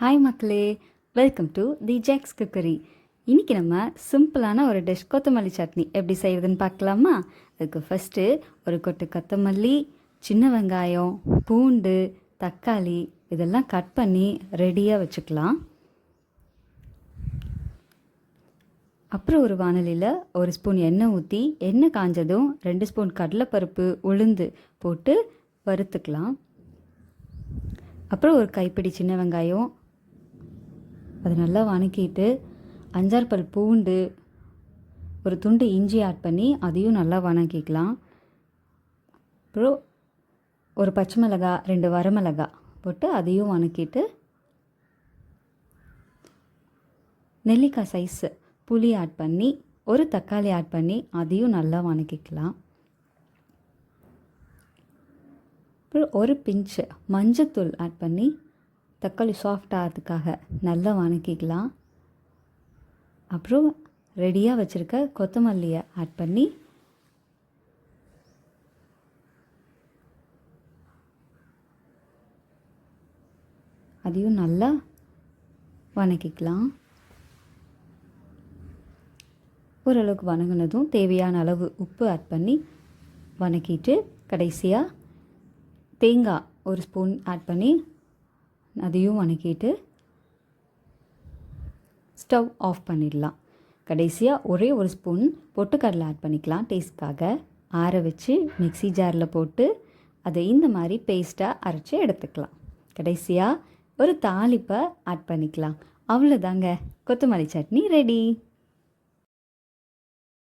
Hi மக்களே. Welcome to the Jack's cookery இன்றைக்கி நம்ம சிம்பிளான ஒரு டிஷ் கொத்தமல்லி சட்னி எப்படி செய்கிறதுன்னு பார்க்கலாமா? அதுக்கு ஃபஸ்ட்டு ஒரு கொட்டு கொத்தமல்லி சின்ன வெங்காயம் பூண்டு தக்காளி இதெல்லாம் கட் பண்ணி ரெடியாக வச்சுக்கலாம். அப்புறம் ஒரு வானலியில் ஒரு ஸ்பூன் எண்ணெய் ஊற்றி எண்ணெய் காஞ்சதும் ரெண்டு ஸ்பூன் கடலைப்பருப்பு உளுந்து போட்டு வறுத்துக்கலாம். அப்புறம் ஒரு கைப்பிடி சின்ன வெங்காயம் அது நல்லா வணக்கிட்டு அஞ்சாறு பல் பூண்டு ஒரு துண்டு இஞ்சி ஆட் பண்ணி அதையும் நல்லா வணக்கிக்கலாம். அப்புறம் ஒரு பச்சை மிளகா ரெண்டு வரமிளகா போட்டு அதையும் வணக்கிட்டு நெல்லிக்காய் சைஸு புளி ஆட் பண்ணி ஒரு தக்காளி ஆட் பண்ணி அதையும் நல்லா வணக்கிக்கலாம். அப்புறம் ஒரு பிஞ்சு மஞ்சத்தூள் ஆட் பண்ணி தக்காளி சாஃப்ட் ஆகிறதுக்காக நல்லா வணக்கிக்கலாம். அப்புறம் ரெடியாக வச்சுருக்க கொத்தமல்லியை ஆட் பண்ணி அதையும் நல்லா வணக்கிக்கலாம். ஓரளவுக்கு வணங்கினதும் தேவையான அளவு உப்பு ஆட் பண்ணி வணக்கிட்டு கடைசியாக தேங்காய் ஒரு ஸ்பூன் ஆட் பண்ணி அதையும் வணக்கிட்டு ஸ்டவ் ஆஃப் பண்ணிடலாம். கடைசியாக ஒரே ஒரு ஸ்பூன் பொட்டுக்கடலை ஆட் பண்ணிக்கலாம் டேஸ்ட்காக. ஆற வச்சு மிக்ஸி ஜாரில் போட்டு அதை இந்த மாதிரி பேஸ்ட்டாக அரைச்சி எடுத்துக்கலாம். கடைசியாக ஒரு தாளிப்பை ஆட் பண்ணிக்கலாம். அவ்வளோதாங்க கொத்தமல்லி சட்னி ரெடி.